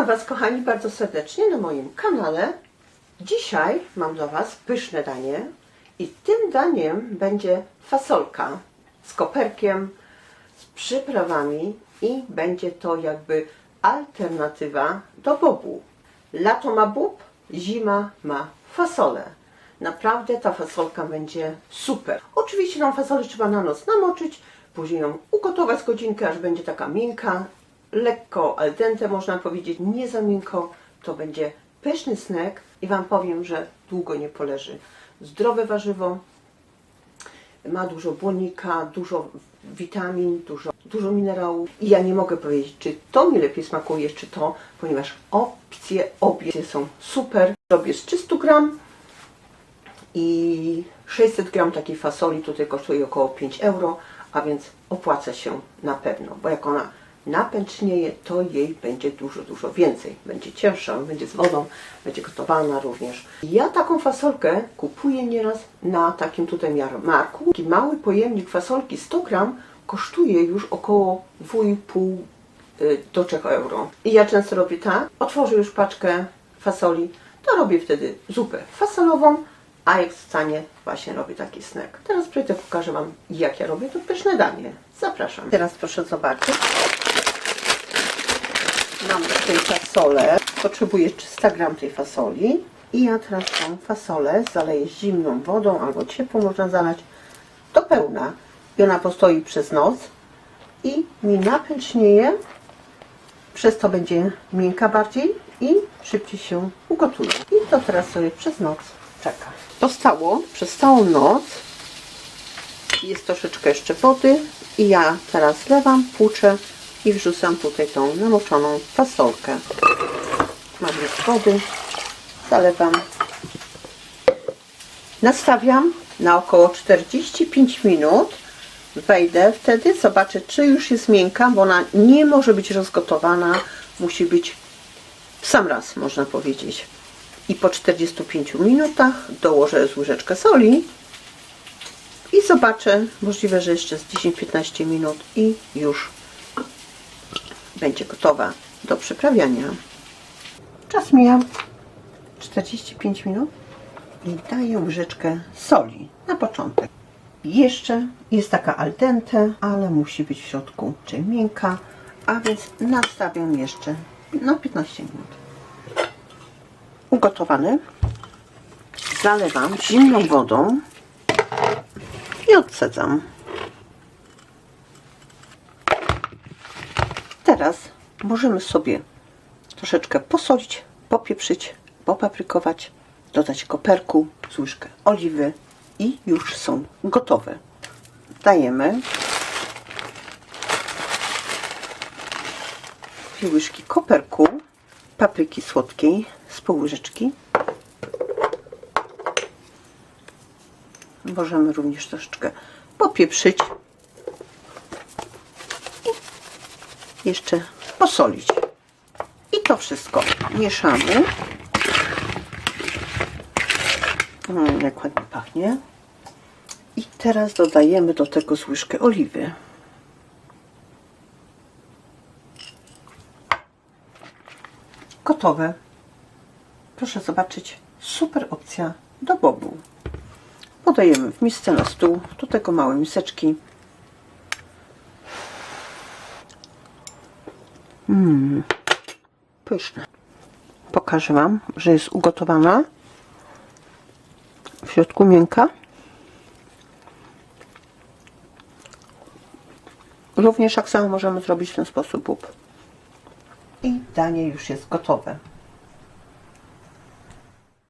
Witam Was, kochani, bardzo serdecznie na moim kanale. Dzisiaj mam dla Was pyszne danie i tym daniem będzie fasolka z koperkiem, z przyprawami i będzie to jakby alternatywa do bobu. Lato ma bób, zima ma fasolę. Naprawdę ta fasolka będzie super. Oczywiście tą fasolę trzeba na noc namoczyć, później ją ugotować godzinkę, aż będzie taka miękka, lekko al dente można powiedzieć, nie za miękko. To będzie pyszny snack i Wam powiem, że długo nie poleży. Zdrowe warzywo, ma dużo błonnika, dużo witamin, dużo, dużo minerałów. I ja nie mogę powiedzieć, czy to mi lepiej smakuje, czy to, ponieważ opcje obie są super. Robię z 300 gram i 600 gram takiej fasoli tutaj kosztuje około 5 euro, a więc opłaca się na pewno, bo jak ona napęcznieje, to jej będzie dużo, dużo więcej. Będzie cięższa, będzie z wodą, będzie gotowana również. Ja taką fasolkę kupuję nieraz na takim tutaj jarmarku. Taki mały pojemnik fasolki 100 gram kosztuje już około 2,5 y, do 3 euro. I ja często robię tak, otworzę już paczkę fasoli, to robię wtedy zupę fasolową, a jak stanie, właśnie robię taki snack. Teraz przyjdę, pokażę Wam, jak ja robię to pyszne danie. Zapraszam. Teraz proszę zobaczyć. Mam tutaj fasolę. Potrzebuję 300 gram tej fasoli. I ja teraz tą fasolę zaleję zimną wodą albo ciepłą można zalać do pełna. I ona postoi przez noc i mi napęcznieje. Przez to będzie miękka bardziej i szybciej się ugotuje. I to teraz sobie przez noc czeka. Zostało przez całą noc. Jest troszeczkę jeszcze wody i ja teraz lewam, płuczę i wrzucam tutaj tą namoczoną fasolkę. Już wody, zalewam. Nastawiam na około 45 minut. Wejdę wtedy, zobaczę czy już jest miękka, bo ona nie może być rozgotowana, musi być w sam raz, można powiedzieć. I po 45 minutach dołożę z łyżeczkę soli i zobaczę, możliwe, że jeszcze z 10-15 minut i już będzie gotowa do przyprawiania. Czas mija 45 minut i daję łyżeczkę soli na początek. Jeszcze jest taka al dente, ale musi być w środku czy miękka, a więc nastawiam jeszcze no 15 minut. Ugotowany zalewam zimną wodą i odsadzam. Teraz możemy sobie troszeczkę posolić, popieprzyć, popaprykować, dodać koperku, łyżkę oliwy i już są gotowe. Dajemy dwie łyżki koperku, papryki słodkiej z pół łyżeczki. Możemy również troszeczkę popieprzyć i jeszcze posolić. I to wszystko mieszamy. Mm, jak ładnie pachnie. I teraz dodajemy do tego z oliwy. Gotowe. Proszę zobaczyć, super opcja do bobu. Podajemy w misce na stół, do tego małe miseczki. Mmm, pyszne. Pokażę Wam, że jest ugotowana. W środku miękka. Również tak samo możemy zrobić w ten sposób bób. I danie już jest gotowe.